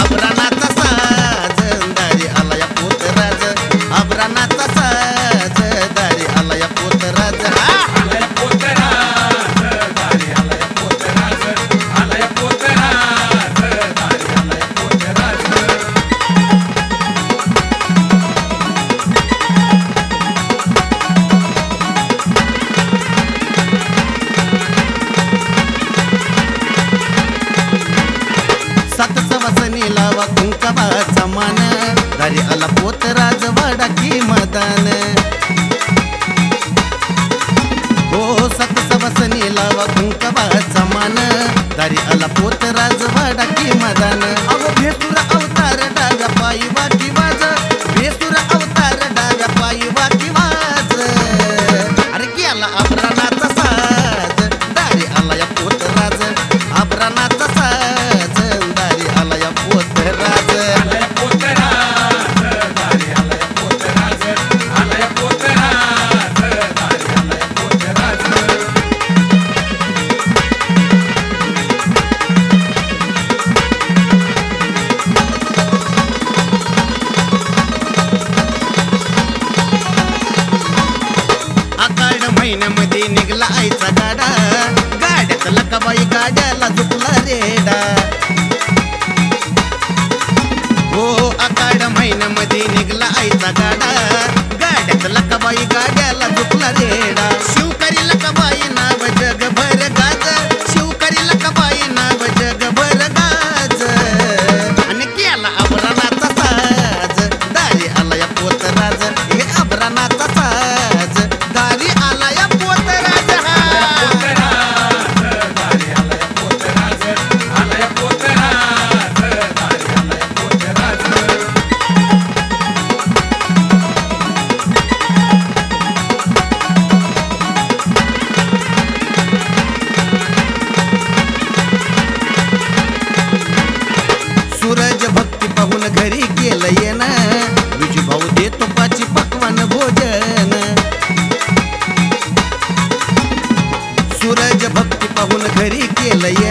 আবরা मैदान. हो सत सवसनी लावा कुंकवाचा मान. दारी आला पोत राजवाडा की मदान. अहो भेसुर अवतार डाव्या पायी वाटी वाज. भेसुर अवतार डाव्या पायी वाटी वाज. अरे की आला साज महिन्यामध्ये निघला आईचा गाडा. गाड्यात लकाबाई गाड्याला झुकला रेडा. हो आकाड महिन्यामध्ये निघला आईचा गाडा. இலைய